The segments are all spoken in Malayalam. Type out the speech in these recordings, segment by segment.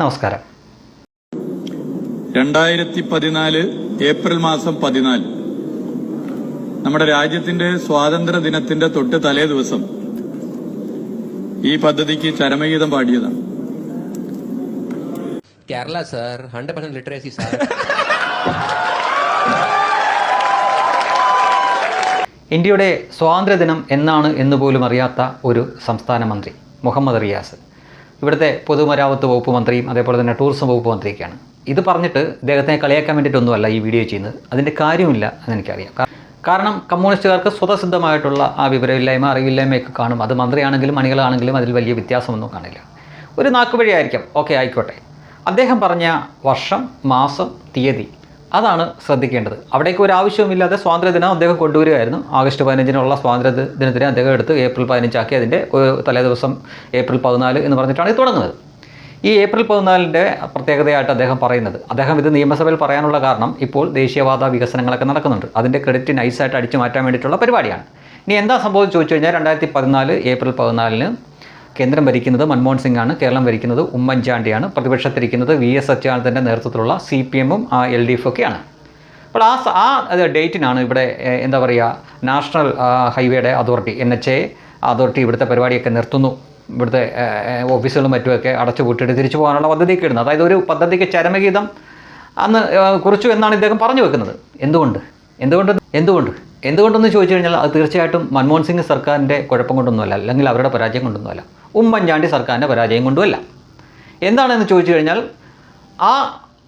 നമസ്കാരം. രണ്ടായിരത്തി പതിനാല് ഏപ്രിൽ മാസം പതിനാല്. നമ്മുടെ രാജ്യത്തിന്റെ സ്വാതന്ത്ര്യ ദിനത്തിന്റെ തൊട്ട് തലേ ദിവസം ഈ പദ്ധതിക്ക് ചരമഗീതം പാടിയതാണ്. Kerala sir hundred percent literacy sir ഇന്ത്യയുടെ സ്വാതന്ത്ര്യദിനം എന്നാണ് എന്ന് പോലും അറിയാത്ത ഒരു സംസ്ഥാന മന്ത്രി മുഹമ്മദ് റിയാസ്. ഇവിടുത്തെ പൊതുമരാമത്ത് വകുപ്പ് മന്ത്രിയും അതേപോലെ തന്നെ ടൂറിസം വകുപ്പ് മന്ത്രിയൊക്കെയാണ്. ഇത് പറഞ്ഞിട്ട് ഇദ്ദേഹത്തെ കളിയാക്കാൻ വേണ്ടിയിട്ടൊന്നുമല്ല ഈ വീഡിയോ ചെയ്യുന്നത്. അതിന്റെ കാര്യമില്ല എന്നെനിക്കറിയാം. കാരണം കമ്മ്യൂണിസ്റ്റുകാർക്ക് സ്വതസിദ്ധമായിട്ടുള്ള ആ വിവരമില്ലായ്മ അറിവില്ലായ്മയൊക്കെ കാണും. അത് മന്ത്രിയാണെങ്കിലും മണികളാണെങ്കിലും അതിൽ വലിയ വ്യത്യാസമൊന്നും കാണില്ല. ഒരു നാക്കുവഴിയായിരിക്കാം. ഓക്കെ ആയിക്കോട്ടെ. അദ്ദേഹം പറഞ്ഞ വർഷം മാസം തീയതി അതാണ് ശ്രദ്ധിക്കേണ്ടത്. അവിടേക്ക് ഒരു ആവശ്യവുമില്ലാതെ സ്വാതന്ത്ര്യദിനം അദ്ദേഹം കൊണ്ടുവരികയായിരുന്നു. ആഗസ്റ്റ് പതിനഞ്ചിനുള്ള സ്വാതന്ത്ര്യ ദിനത്തിന് അദ്ദേഹം എടുത്ത് ഏപ്രിൽ പതിനഞ്ചാക്കി അതിന്റെ തലേ ദിവസം ഏപ്രിൽ പതിനാല് എന്ന് പറഞ്ഞിട്ടാണ് ഇത് തുടങ്ങുന്നത്. ഈ ഏപ്രിൽ പതിനാലിന്റെ പ്രത്യേകതയായിട്ട് അദ്ദേഹം പറയുന്നത്. അദ്ദേഹം ഇത് നിയമസഭയിൽ പറയാനുള്ള കാരണം ഇപ്പോൾ ദേശീയവാദ വികസനങ്ങളൊക്കെ നടക്കുന്നുണ്ട്. അതിന്റെ ക്രെഡിറ്റ് നൈസായിട്ട് അടിച്ചു മാറ്റാൻ വേണ്ടിയിട്ടുള്ള പരിപാടിയാണ്. ഇനി എന്താ സംഭവം ചോദിച്ചു കഴിഞ്ഞാൽ രണ്ടായിരത്തി പതിനാല് ഏപ്രിൽ പതിനാലിന് കേന്ദ്രം ഭരിക്കുന്നത് മൻമോഹൻ സിംഗ് ആണ് കേരളം ഭരിക്കുന്നത് ഉമ്മൻചാണ്ടിയാണ്. പ്രതിപക്ഷത്തിരിക്കുന്നത് വി എസ് അച്യുതാനന്ദന്റെ നേതൃത്വത്തിലുള്ള സി പി എമ്മും ആ എൽ ഡി എഫ് ഒക്കെയാണ് അപ്പോൾ ആ ആ ഡേറ്റിനാണ് ഇവിടെ എന്താ പറയുക നാഷണൽ ഹൈവേയുടെ authority N H A authority ഇവിടുത്തെ പരിപാടിയൊക്കെ നിർത്തുന്നു. ഇവിടുത്തെ ഓഫീസുകളും മറ്റുമൊക്കെ അടച്ചു പൂട്ടിയിട്ട് തിരിച്ചു പോകാനുള്ള പദ്ധതിയൊക്കെ ഇടുന്നത് അതായത് ഒരു പദ്ധതിക്ക് ചരമഗീതം അന്ന് കുറിച്ചു എന്നാണ് ഇദ്ദേഹം പറഞ്ഞു വെക്കുന്നത്. എന്തുകൊണ്ട്? എന്തുകൊണ്ട് എന്തുകൊണ്ട്? എന്തുകൊണ്ടെന്ന് ചോദിച്ചു കഴിഞ്ഞാൽ അത് തീർച്ചയായിട്ടും മൻമോഹൻ സിംഗ് സർക്കാരിന്റെ കുഴപ്പം കൊണ്ടൊന്നുമല്ല അല്ലെങ്കിൽ അവരുടെ പരാജയം കൊണ്ടൊന്നുമല്ല. ഉമ്മൻചാണ്ടി സർക്കാരിന്റെ പരാജയം കൊണ്ടുമല്ല. എന്താണെന്ന് ചോദിച്ചു കഴിഞ്ഞാൽ ആ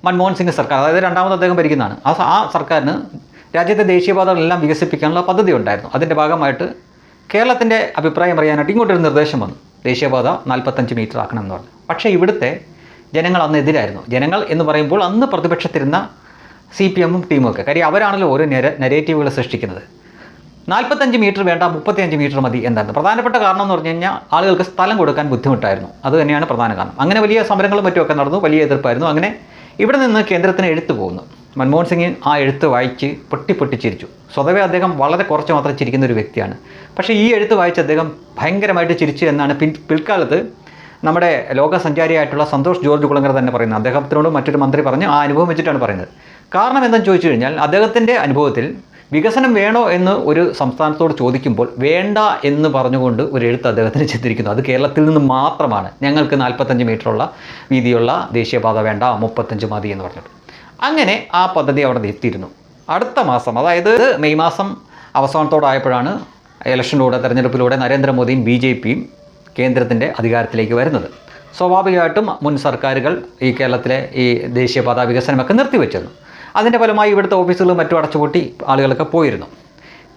മൻമോഹൻ സിംഗ് സർക്കാർ അതായത് രണ്ടാമത് അദ്ദേഹം ഭരിക്കുന്നതാണ് ആ ആ സർക്കാരിന് രാജ്യത്തെ ദേശീയപാതകളെല്ലാം വികസിപ്പിക്കാനുള്ള പദ്ധതി ഉണ്ടായിരുന്നു. അതിന്റെ ഭാഗമായിട്ട് കേരളത്തിന്റെ അഭിപ്രായം അറിയാനായിട്ട് ഇങ്ങോട്ടൊരു നിർദ്ദേശം വന്നു. ദേശീയപാത നാൽപ്പത്തഞ്ച് മീറ്റർ ആക്കണം എന്ന് പറഞ്ഞു. പക്ഷേ ഇവിടുത്തെ ജനങ്ങൾ അന്ന് എതിരായിരുന്നു. ജനങ്ങൾ എന്ന് പറയുമ്പോൾ അന്ന് പ്രതിപക്ഷത്തിരുന്ന സി പി എമ്മും ടീമും ഒക്കെ കാര്യം അവരാണല്ലോ ഓരോ നെര നെരേറ്റീവുകൾ സൃഷ്ടിക്കുന്നത്. നാൽപ്പത്തഞ്ച് മീറ്റർ വേണ്ട മുപ്പത്തിയഞ്ച് മീറ്റർ മതി എന്നായിരുന്നു പ്രധാനപ്പെട്ട കാരണം എന്ന് പറഞ്ഞു കഴിഞ്ഞാൽ ആളുകൾക്ക് സ്ഥലം കൊടുക്കാൻ ബുദ്ധിമുട്ടായിരുന്നു. അത് തന്നെയാണ് പ്രധാന കാരണം. അങ്ങനെ വലിയ സമരങ്ങളും മറ്റുമൊക്കെ നടന്നു വലിയ എതിർപ്പായിരുന്നു. അങ്ങനെ ഇവിടെ നിന്ന് കേന്ദ്രത്തിന് എഴുത്ത് പോകുന്നു മൻമോഹൻ സിംഗ് ആ എഴുത്ത് വായിച്ച് പൊട്ടി ചിരിച്ചു. സ്വതവേ അദ്ദേഹം വളരെ കുറച്ച് മാത്രം ചിരിക്കുന്ന ഒരു വ്യക്തിയാണ്. പക്ഷേ ഈ എഴുത്ത് വായിച്ച് അദ്ദേഹം ഭയങ്കരമായിട്ട് ചിരിച്ചു എന്നാണ് പിൻ പിൽക്കാലത്ത് നമ്മുടെ ലോകസഞ്ചാരിയായിട്ടുള്ള സന്തോഷ് ജോർജ് കുളങ്ങര തന്നെ പറയുന്നത്. അദ്ദേഹത്തിനോട് മറ്റൊരു മന്ത്രി പറഞ്ഞ് ആ അനുഭവം വെച്ചിട്ടാണ് പറയുന്നത്. കാരണം എന്തെന്ന് ചോദിച്ചു കഴിഞ്ഞാൽ അദ്ദേഹത്തിന്റെ അനുഭവത്തിൽ വികസനം വേണോ എന്ന് ഒരു സംസ്ഥാനത്തോട് ചോദിക്കുമ്പോൾ വേണ്ട എന്ന് പറഞ്ഞുകൊണ്ട് ഒരു എഴുത്ത് അദ്ദേഹത്തിന് ചിന്തിരിക്കുന്നു അത് കേരളത്തിൽ നിന്ന് മാത്രമാണ്. ഞങ്ങൾക്ക് നാൽപ്പത്തഞ്ച് മീറ്ററുള്ള വീതിയുള്ള ദേശീയപാത വേണ്ട മുപ്പത്തഞ്ച് മതി എന്ന് പറഞ്ഞിട്ട്. അങ്ങനെ ആ പദ്ധതി അവിടെ എത്തിയിരുന്നു. അടുത്ത മാസം അതായത് മെയ് മാസം അവസാനത്തോടായപ്പോഴാണ് ഇലക്ഷനിലൂടെ തെരഞ്ഞെടുപ്പിലൂടെ നരേന്ദ്രമോദിയും ബി ജെ പിയും കേന്ദ്രത്തിന്റെ അധികാരത്തിലേക്ക് വരുന്നത്. സ്വാഭാവികമായിട്ടും മുൻ സർക്കാരുകൾ ഈ കേരളത്തിലെ ഈ ദേശീയപാത വികസനമൊക്കെ നിർത്തിവെച്ചിരുന്നു. അതിന്റെ ഫലമായി ഇവിടുത്തെ ഓഫീസുകളും മറ്റും അടച്ചുപൂട്ടി ആളുകളൊക്കെ പോയിരുന്നു.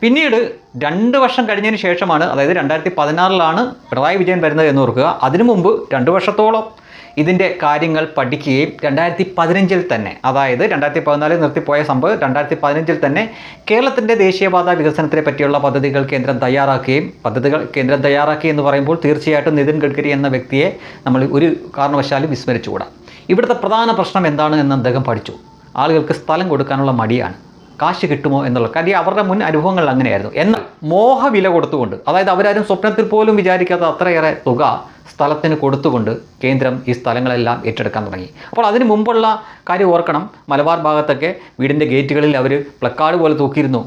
പിന്നീട് രണ്ട് വർഷം കഴിഞ്ഞതിന് ശേഷമാണ് അതായത് രണ്ടായിരത്തി പതിനാറിലാണ് പിണറായി വിജയൻ വരുന്നത് എന്ന് ഓർക്കുക. അതിനു മുമ്പ് രണ്ട് വർഷത്തോളം ഇതിന്റെ കാര്യങ്ങൾ പഠിക്കുകയും രണ്ടായിരത്തി പതിനഞ്ചിൽ തന്നെ അതായത് രണ്ടായിരത്തി പതിനാലിൽ നിർത്തിപ്പോയ സംഭവം രണ്ടായിരത്തി പതിനഞ്ചിൽ തന്നെ കേരളത്തിന്റെ ദേശീയപാത വികസനത്തെ പറ്റിയുള്ള പദ്ധതികൾ കേന്ദ്രം തയ്യാറാക്കുകയും പദ്ധതികൾ കേന്ദ്രം തയ്യാറാക്കി എന്ന് പറയുമ്പോൾ തീർച്ചയായിട്ടും നിതിൻ ഗഡ്കരി എന്ന വ്യക്തിയെ നമ്മൾ ഒരു കാരണവശാലും വിസ്മരിച്ചുകൂടാ. ഇവിടുത്തെ പ്രധാന പ്രശ്നം എന്താണ് എന്ന് അദ്ദേഹം പഠിച്ചു. ആളുകൾക്ക് സ്ഥലം കൊടുക്കാനുള്ള മടിയാണ്. കാശ് കിട്ടുമോ എന്നുള്ള കാര്യം അവരുടെ മുൻ അനുഭവങ്ങൾ അങ്ങനെയായിരുന്നു. എന്നാൽ മോഹവില കൊടുത്തുകൊണ്ട് അതായത് അവരാരും സ്വപ്നത്തിൽ പോലും വിചാരിക്കാത്ത അത്രയേറെ തുക സ്ഥലത്തിന് കൊടുത്തുകൊണ്ട് കേന്ദ്രം ഈ സ്ഥലങ്ങളെല്ലാം ഏറ്റെടുക്കാൻ തുടങ്ങി. അപ്പോൾ അതിന് മുമ്പുള്ള കാര്യം ഓർക്കണം. മലബാർ ഭാഗത്തൊക്കെ വീടിന്റെ ഗേറ്റുകളിൽ അവർ പ്ലക്കാർഡ് പോലെ തൂക്കിയിരുന്നു.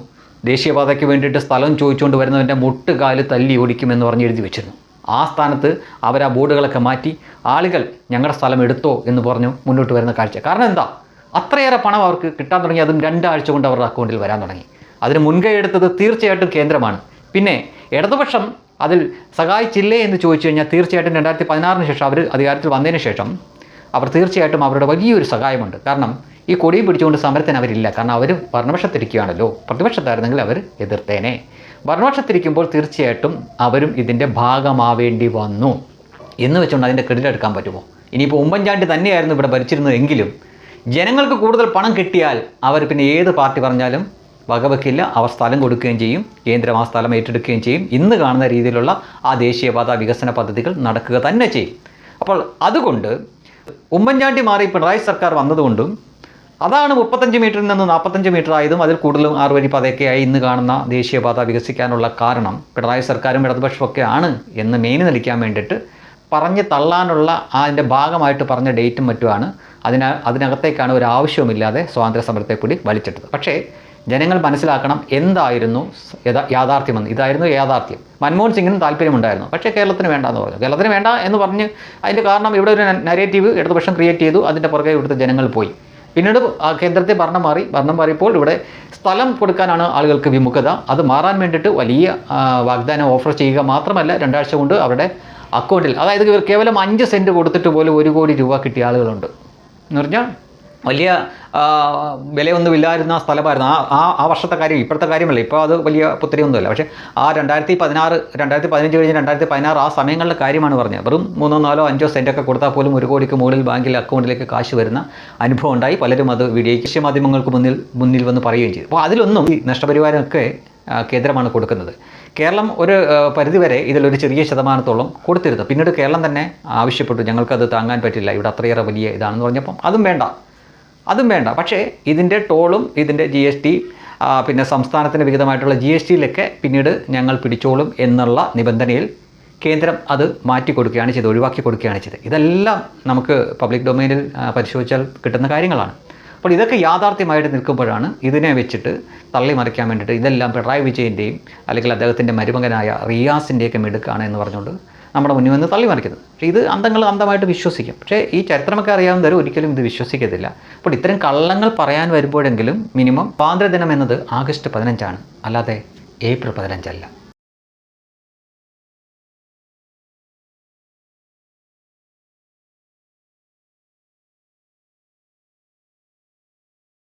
ദേശീയപാതയ്ക്ക് വേണ്ടിയിട്ട് സ്ഥലം ചോദിച്ചുകൊണ്ട് വരുന്നവന്റെ മുട്ടുകാൽ തല്ലി ഓടിക്കുമെന്ന് പറഞ്ഞ് എഴുതി വെച്ചിരുന്നു. ആ സ്ഥാനത്ത് അവർ ആ ബോർഡുകളൊക്കെ മാറ്റി ആളുകൾ ഞങ്ങളുടെ സ്ഥലം എടുത്തോ എന്ന് പറഞ്ഞു മുന്നോട്ട് വരുന്ന കാഴ്ച. കാരണം എന്താ? അത്രയേറെ പണം അവർക്ക് കിട്ടാൻ തുടങ്ങി. അതും രണ്ടാഴ്ച കൊണ്ട് അവരുടെ അക്കൗണ്ടിൽ വരാൻ തുടങ്ങി. അതിന് മുൻകൈ എടുത്തത് തീർച്ചയായിട്ടും കേന്ദ്രമാണ്. പിന്നെ ഇടതുപക്ഷം അതിൽ സഹായിച്ചില്ലേ എന്ന് ചോദിച്ചു കഴിഞ്ഞാൽ തീർച്ചയായിട്ടും രണ്ടായിരത്തി പതിനാറിന് ശേഷം അവർ അധികാരത്തിൽ വന്നതിന് ശേഷം അവർ തീർച്ചയായിട്ടും അവരുടെ വലിയൊരു സഹായമുണ്ട്. കാരണം ഈ കൊടിയും പിടിച്ചുകൊണ്ട് സമരത്തിന് അവരില്ല. കാരണം അവർ ഭരണപക്ഷത്തിരിക്കുകയാണല്ലോ. പ്രതിപക്ഷത്തായിരുന്നെങ്കിൽ അവർ എതിർത്തേനെ. ഭരണപക്ഷത്തിരിക്കുമ്പോൾ തീർച്ചയായിട്ടും അവരും ഇതിന്റെ ഭാഗമാവേണ്ടി വന്നു. എന്ന് വെച്ചുകൊണ്ട് അതിന്റെ ക്രെഡിറ്റ് എടുക്കാൻ പറ്റുമോ? ഇനിയിപ്പോൾ ഉമ്മൻചാണ്ടി തന്നെയായിരുന്നു ഇവിടെ ഭരിച്ചിരുന്നതെങ്കിലും ജനങ്ങൾക്ക് കൂടുതൽ പണം കിട്ടിയാൽ അവർ പിന്നെ ഏത് പാർട്ടി പറഞ്ഞാലും വകവെക്കില്ല അവർ സ്ഥലം കൊടുക്കുകയും ചെയ്യും കേന്ദ്രം ആ സ്ഥലം ഏറ്റെടുക്കുകയും ചെയ്യും. ഇന്ന് കാണുന്ന രീതിയിലുള്ള ആ ദേശീയപാത വികസന പദ്ധതികൾ നടക്കുക തന്നെ ചെയ്യും. അപ്പോൾ അതുകൊണ്ട് ഉമ്മൻചാണ്ടി മാറി പിണറായി സർക്കാർ വന്നതുകൊണ്ടും അതാണ് മുപ്പത്തഞ്ച് മീറ്ററിൽ നിന്ന് നാൽപ്പത്തഞ്ച് മീറ്റർ ആയതും അതിൽ കൂടുതലും ആറ് വരി പതയൊക്കെയായി ഇന്ന് കാണുന്ന ദേശീയപാത വികസിക്കാനുള്ള കാരണം പിണറായി സർക്കാരും ഇടതുപക്ഷമൊക്കെ ആണ് എന്ന് മെയിൻ നിൽക്കാൻ വേണ്ടിയിട്ട് പറഞ്ഞ് തള്ളാനുള്ള അതിന്റെ ഭാഗമായിട്ട് പറഞ്ഞ ഡേറ്റും മറ്റുമാണ് അതിന അതിനകത്തേക്കാണ് ഒരു ആവശ്യവുമില്ലാതെ സ്വാതന്ത്ര്യ സമരത്തെ കൂടി വലിച്ചിട്ടത്. പക്ഷേ ജനങ്ങൾ മനസ്സിലാക്കണം എന്തായിരുന്നു യഥാ യാഥാർത്ഥ്യമെന്ന്. ഇതായിരുന്നു യാഥാർത്ഥ്യം. മൻമോഹൻ സിംഗിനും താല്പര്യമുണ്ടായിരുന്നു. പക്ഷേ കേരളത്തിന് വേണ്ട എന്ന് പറഞ്ഞു. കേരളത്തിന് വേണ്ട എന്ന് പറഞ്ഞ് അതിന്റെ കാരണം ഇവിടെ ഒരു നരേറ്റീവ് ഇടതുപക്ഷം ക്രിയേറ്റ് ചെയ്തു. അതിന്റെ പുറകെ ഇവിടുത്തെ ജനങ്ങൾ പോയി. പിന്നീട് കേന്ദ്രത്തെ ഭരണം മാറി. ഭരണം മാറിയപ്പോൾ ഇവിടെ സ്ഥലം കൊടുക്കാനാണ് ആളുകൾക്ക് വിമുഖത. അത് മാറാൻ വേണ്ടിയിട്ട് വലിയ വാഗ്ദാനം ഓഫർ ചെയ്യുക മാത്രമല്ല രണ്ടാഴ്ച കൊണ്ട് അവരുടെ അക്കൗണ്ടിൽ അതായത് കേവലം അഞ്ച് സെന്റ് കൊടുത്തിട്ട് പോലും ഒരു കോടി രൂപ കിട്ടിയ ആളുകളുണ്ട്. എന്ന് പറഞ്ഞാൽ വലിയ ആ, വിലയൊന്നുമില്ലായിരുന്ന സ്ഥലമായിരുന്നു. ആ ആ ആ വർഷത്തെ കാര്യം ഇപ്പോഴത്തെ കാര്യമല്ല. ഇപ്പോൾ അത് വലിയ പുത്തരിയൊന്നുമല്ല. പക്ഷേ ആ രണ്ടായിരത്തി പതിനാറ് രണ്ടായിരത്തി പതിനഞ്ച് കഴിഞ്ഞ് രണ്ടായിരത്തി പതിനാറ് ആ സമയങ്ങളിലെ കാര്യമാണ് പറഞ്ഞത്. വെറും മൂന്നോ നാലോ അഞ്ചോ സെന്റൊക്കെ കൊടുത്താൽ പോലും ഒരു കോടിക്ക് മുകളിൽ ബാങ്കിൽ അക്കൗണ്ടിലേക്ക് കാശ് വരുന്ന അനുഭവം ഉണ്ടായി. പലരും അത് വീഡിയോ മാധ്യമങ്ങൾക്ക് മുന്നിൽ മുന്നിൽ വന്ന് പറയുകയും ചെയ്തു. അപ്പോൾ അതിലൊന്നും ഈ നഷ്ടപരിഹാരമൊക്കെ കേന്ദ്രമാണ് കൊടുക്കുന്നത്. കേരളം ഒരു പരിധിവരെ ഇതിലൊരു ചെറിയ ശതമാനത്തോളം കൊടുത്തിരുന്നു. പിന്നീട് കേരളം തന്നെ ആവശ്യപ്പെട്ടു ഞങ്ങൾക്കത് താങ്ങാൻ പറ്റില്ല ഇവിടെ അത്രയേറെ വലിയ ഇതാണെന്ന് പറഞ്ഞപ്പം അതും വേണ്ട. അതും വേണ്ട. പക്ഷേ ഇതിന്റെ ടോളും ഇതിന്റെ ജി എസ് ടി പിന്നെ സംസ്ഥാനത്തിന് വിഹിതമായിട്ടുള്ള ജി എസ് ടിയിലൊക്കെ പിന്നീട് ഞങ്ങൾ പിടിച്ചോളും എന്നുള്ള നിബന്ധനയിൽ കേന്ദ്രം അത് മാറ്റി കൊടുക്കുകയാണ് ചെയ്തത് ഒഴിവാക്കി കൊടുക്കുകയാണ് ചെയ്തത്. ഇതെല്ലാം നമുക്ക് പബ്ലിക് ഡൊമൈനിൽ പരിശോധിച്ചാൽ കിട്ടുന്ന കാര്യങ്ങളാണ്. അപ്പോൾ ഇതൊക്കെ യാഥാർത്ഥ്യമായിട്ട് നിൽക്കുമ്പോഴാണ് ഇതിനെ വെച്ചിട്ട് തള്ളി മറിക്കാൻ വേണ്ടിയിട്ട് ഇതെല്ലാം പിണറായി വിജയന്റെയും അല്ലെങ്കിൽ അദ്ദേഹത്തിന്റെ മരുമകനായ റിയാസിന്റെയൊക്കെ മിടുക്കാണ് എന്ന് പറഞ്ഞുകൊണ്ട് നമ്മുടെ മുന്നിൽ വന്ന് തള്ളി മറിക്കുന്നത്. പക്ഷേ ഇത് അന്ധങ്ങൾ അന്ധമായിട്ട് വിശ്വസിക്കും. പക്ഷേ ഈ ചരിത്രമൊക്കെ അറിയാവുന്നവർ ഒരിക്കലും ഇത് വിശ്വസിക്കത്തില്ല. അപ്പോൾ ഇത്തരം കള്ളങ്ങൾ പറയാൻ വരുമ്പോഴെങ്കിലും മിനിമം സ്വാതന്ത്ര്യദിനം എന്നത് ആഗസ്റ്റ് പതിനഞ്ചാണ്. അല്ലാതെ ഏപ്രിൽ പതിനഞ്ചല്ല.